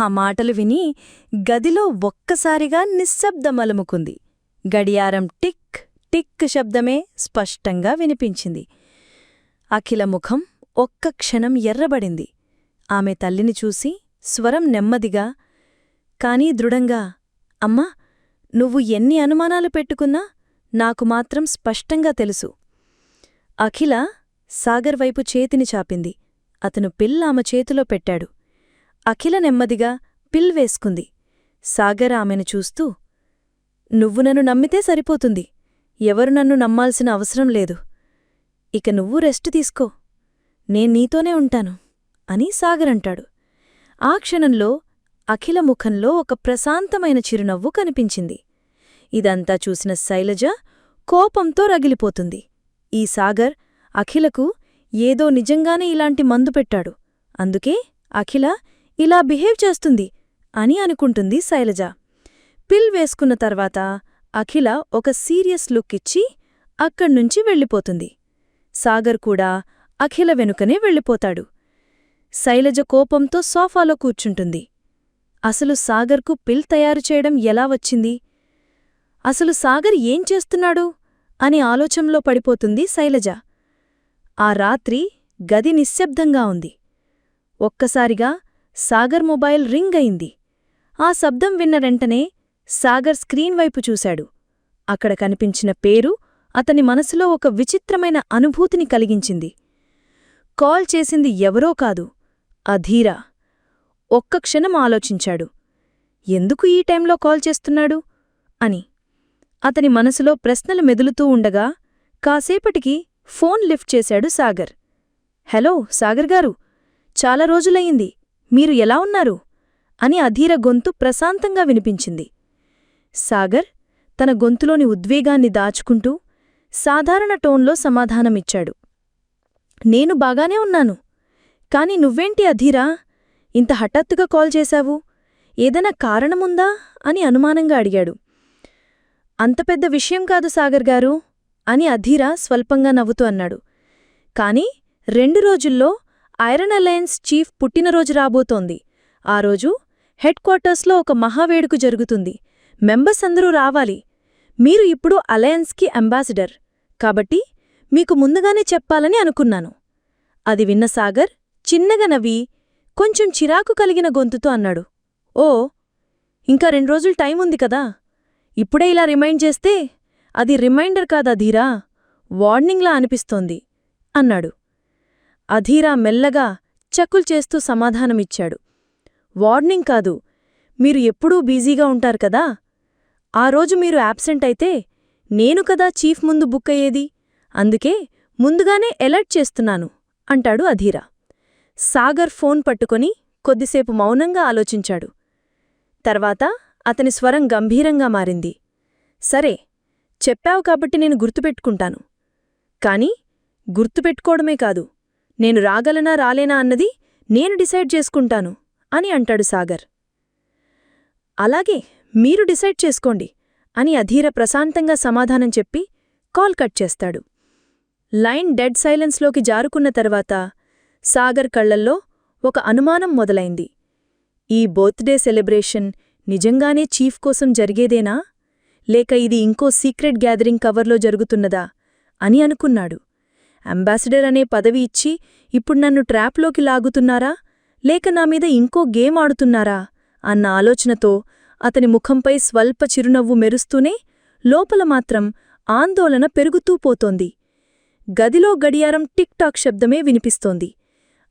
ఆ మాటలు విని గదిలో ఒక్కసారిగా నిశ్శబ్దమలుముకుంది గడియారం టిక్ టిక్ శబ్దమే స్పష్టంగా వినిపించింది. అఖిల ముఖం ఒక్క క్షణం ఎర్రబడింది. ఆమె తల్లిని చూసి స్వరం నెమ్మదిగా కానీ దృఢంగా అమ్మా నువ్వు ఎన్ని అనుమానాలు పెట్టుకున్నా నాకు మాత్రం స్పష్టంగా తెలుసు. అఖిల సాగర్ వైపు చేతిని చాపింది. అతను పిల్ల ఆమె చేతిలో పెట్టాడు. అఖిల నెమ్మదిగా పిల్ వేసుకుంది. సాగర్ ఆమెను చూస్తూ నువ్వు నన్ను నమ్మితే సరిపోతుంది. ఎవరు నన్ను నమ్మాల్సిన అవసరం లేదు. ఇక నువ్వు రెస్ట్ తీసుకో. నేను నీతోనే ఉంటాను అని సాగర్ అంటాడు. ఆ క్షణంలో అఖిల ముఖంలో ఒక ప్రశాంతమైన చిరునవ్వు కనిపించింది. ఇదంతా చూసిన శైలజ కోపంతో రగిలిపోతుంది. ఈ సాగర్ అఖిలకు ఏదో నిజంగానే ఇలాంటి మందు పెట్టాడు. అందుకే అఖిల ఇలా బిహేవ్ చేస్తుంది అని అనుకుంటుంది శైలజ. పిల్ వేసుకున్న తర్వాత అఖిల ఒక సీరియస్ లుక్ ఇచ్చి అక్కడ్నుంచి వెళ్ళిపోతుంది. సాగర్ కూడా అఖిల వెనుకనే వెళ్ళిపోతాడు. శైలజ కోపంతో సోఫాలో కూర్చుంటుంది. అసలు సాగర్కు పిల్ తయారు చేయడం ఎలా వచ్చింది? అసలు సాగర్ ఏం చేస్తున్నాడు? అని ఆలోచనలో పడిపోతుంది శైలజ. ఆ రాత్రి గది నిశ్శబ్దంగా ఉంది. ఒక్కసారిగా సాగర్ మొబైల్ రింగ్ అయింది. ఆ శబ్దం విన్న వెంటనే సాగర్ స్క్రీన్ వైపు చూశాడు. అక్కడ కనిపించిన పేరు అతని మనసులో ఒక విచిత్రమైన అనుభూతిని కలిగించింది. కాల్ చేసింది ఎవరో కాదు అధీరా. ఒక్క క్షణం ఆలోచించాడు. ఎందుకు ఈ టైంలో కాల్ చేస్తున్నాడు? అని. అతని మనసులో ప్రశ్నలు మెదులుతూ ఉండగా కాసేపటికి ఫోన్ లిఫ్ట్ చేశాడు సాగర్. హలో సాగర్ గారు చాలా రోజులయ్యింది. మీరు ఎలా ఉన్నారు? అని అధీర గొంతు ప్రశాంతంగా వినిపించింది. సాగర్ తన గొంతులోని ఉద్వేగాన్ని దాచుకుంటూ సాధారణ టోన్లో సమాధానమిచ్చాడు. నేను బాగానే ఉన్నాను. కాని నువ్వేంటి అధీరా? ఇంత హఠాత్తుగా కాల్ చేశావు? ఏదైనా కారణముందా? అని అనుమానంగా అడిగాడు. అంత పెద్ద విషయం కాదు సాగర్ గారు అని అధీరా స్వల్పంగా నవ్వుతూ అన్నాడు. కాని రెండు రోజుల్లో ఐరన్ అలయన్స్ చీఫ్ పుట్టినరోజు రాబోతోంది. ఆ రోజు హెడ్ క్వార్టర్స్లో ఒక మహావేడుకు జరుగుతుంది. మెంబర్స్ అందరూ రావాలి. మీరు ఇప్పుడు అలయన్స్కి అంబాసిడర్. కాబట్టి మీకు ముందుగానే చెప్పాలని అనుకున్నాను. అది విన్న సాగర్ చిన్నగా నవ్వి కొంచెం చిరాకు కలిగిన గొంతుతో అన్నాడు. ఓ ఇంకా రెండు రోజులు టైం ఉంది కదా. ఇప్పుడే ఇలా రిమైండ్ చేస్తే అది రిమైండర్ కాదధీరా వార్నింగ్లా అనిపిస్తోంది అన్నాడు. అధీరా మెల్లగా చక్కులు చేస్తూ సమాధానమిచ్చాడు. వార్నింగ్ కాదు. మీరు ఎప్పుడూ బిజీగా ఉంటారు కదా. ఆ రోజు మీరు యాబ్సెంట్ అయితే నేను కదా చీఫ్ ముందు బుక్ అయ్యేది. అందుకే ముందుగానే ఎలర్ట్ చేస్తున్నాను అంటాడు అధీరా. సాగర్ ఫోన్ పట్టుకొని కొద్దిసేపు మౌనంగా ఆలోచించాడు. తర్వాత అతని స్వరం గంభీరంగా మారింది. సరే చెప్పావు కాబట్టి నేను గుర్తుపెట్టుకుంటాను. కాని గుర్తుపెట్టుకోవడమే కాదు. నేను రాగలనా రాలేనా అన్నది నేను డిసైడ్ చేసుకుంటాను అని అంటాడు సాగర్. అలాగే మీరు డిసైడ్ చేసుకోండి అని అధీర ప్రశాంతంగా సమాధానం చెప్పి కాల్ కట్ చేస్తాడు. లైన్ డెడ్ సైలెన్స్లోకి జారుకున్న తర్వాత సాగర్ కళ్ళల్లో ఒక అనుమానం మొదలైంది. ఈ బర్త్డే సెలబ్రేషన్ నిజంగానే చీఫ్ కోసం జరిగేదేనా? లేక ఇది ఇంకో సీక్రెట్ గ్యాదరింగ్ కవర్లో జరుగుతున్నదా? అని అనుకున్నాడు. అంబాసిడర్ అనే పదవి ఇచ్చి ఇప్పుడు నన్ను ట్రాప్లోకి లాగుతున్నారా? లేక నా మీద ఇంకో గేమ్ ఆడుతున్నారా? అన్న ఆలోచనతో అతని ముఖంపై స్వల్ప చిరునవ్వు మెరుస్తూనే లోపల మాత్రం ఆందోళన పెరుగుతూ పోతోంది. గదిలో గడియారం టిక్ టాక్ శబ్దమే వినిపిస్తోంది.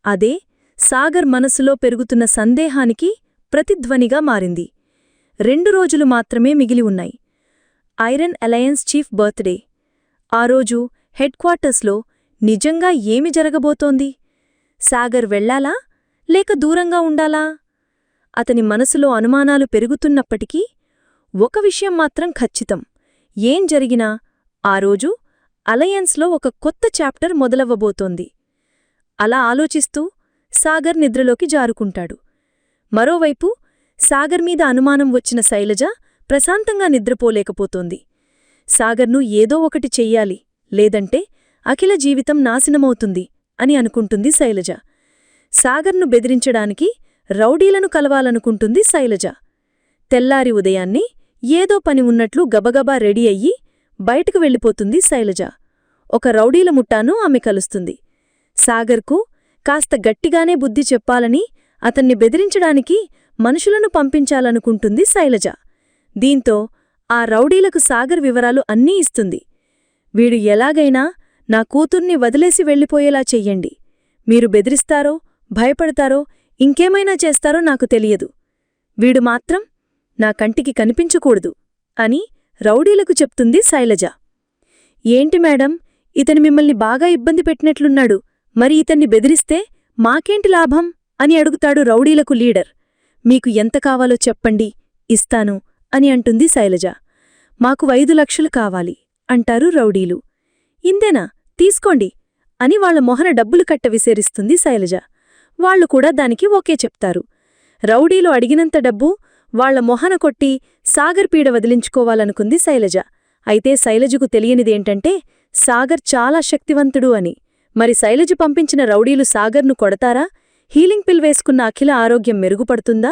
అదే సాగర్ మనసులో పెరుగుతున్న సందేహానికి ప్రతిధ్వనిగా మారింది. రెండు రోజులు మాత్రమే మిగిలి ఉన్నాయి. Iron alliance chief birthday. ఆ రోజు హెడ్ క్వార్టర్స్లో నిజంగా ఏమి జరగబోతోంది? సాగర్ వెళ్ళాలా లేక దూరంగా ఉండాలా? అతని మనసులో అనుమానాలు పెరుగుతున్నప్పటికీ ఒక విషయం మాత్రం ఖచ్చితం. ఏం జరిగినా ఆ రోజు అలయన్స్లో ఒక కొత్త చాప్టర్ మొదలవ్వబోతోంది. అలా ఆలోచిస్తూ సాగర్ నిద్రలోకి జారుకుంటాడు. మరోవైపు సాగర్ మీద అనుమానం వచ్చిన శైలజ ప్రశాంతంగా నిద్రపోలేకపోతోంది. సాగర్ను ఏదో ఒకటి చెయ్యాలి లేదంటే అఖిల జీవితం నాశనమవుతుంది అని అనుకుంటుంది శైలజ. సాగర్ను బెదిరించడానికి రౌడీలను కలవాలనుకుంటుంది శైలజ. తెల్లారి ఉదయాన్నే ఏదో పని ఉన్నట్లు గబగబా రెడీ అయ్యి బయటకు వెళ్ళిపోతుంది శైలజ. ఒక రౌడీల ముఠాను ఆమె కలుస్తుంది. సాగర్కు కాస్త గట్టిగానే బుద్ధి చెప్పాలని అతన్ని బెదిరించడానికి మనుషులను పంపించాలనుకుంటుంది శైలజ. దీంతో ఆ రౌడీలకు సాగర్ వివరాలు అన్నీ ఇస్తుంది. వీడు ఎలాగైనా నా కూతుర్ని వదిలేసి వెళ్ళిపోయేలా చెయ్యండి. మీరు బెదిరిస్తారో భయపడతారో ఇంకేమైనా చేస్తారో నాకు తెలియదు. వీడు మాత్రం నా కంటికి కనిపించకూడదు అని రౌడీలకు చెప్తుంది శైలజ. ఏంటి మేడం ఇతను మిమ్మల్ని బాగా ఇబ్బంది పెట్టినట్లున్నాడు మరి ఇతన్ని బెదిరిస్తే మాకేంటి లాభం అని అడుగుతాడు రౌడీలకు లీడర్. మీకు ఎంత కావాలో చెప్పండి ఇస్తాను అని అంటుంది శైలజ. మాకు ఐదు లక్షలు కావాలి అంటారు రౌడీలు. ఇందేనా తీసుకోండి అని వాళ్ళ మొహన డబ్బులు కట్ట విసేరిస్తుంది శైలజ. వాళ్ళు కూడా దానికి ఓకే చెప్తారు. రౌడీలు అడిగినంత డబ్బు వాళ్ళ మొహన కొట్టి సాగర్ పీడ వదిలించుకోవాలనుకుంది శైలజ. అయితే శైలజకు తెలియనిదేంటంటే సాగర్ చాలా శక్తివంతుడు అని. మరి శైలజ పంపించిన రౌడీలు సాగర్ను కొడతారా? హీలింగ్ పిల్ వేసుకున్న అఖిల ఆరోగ్యం మెరుగుపడుతుందా?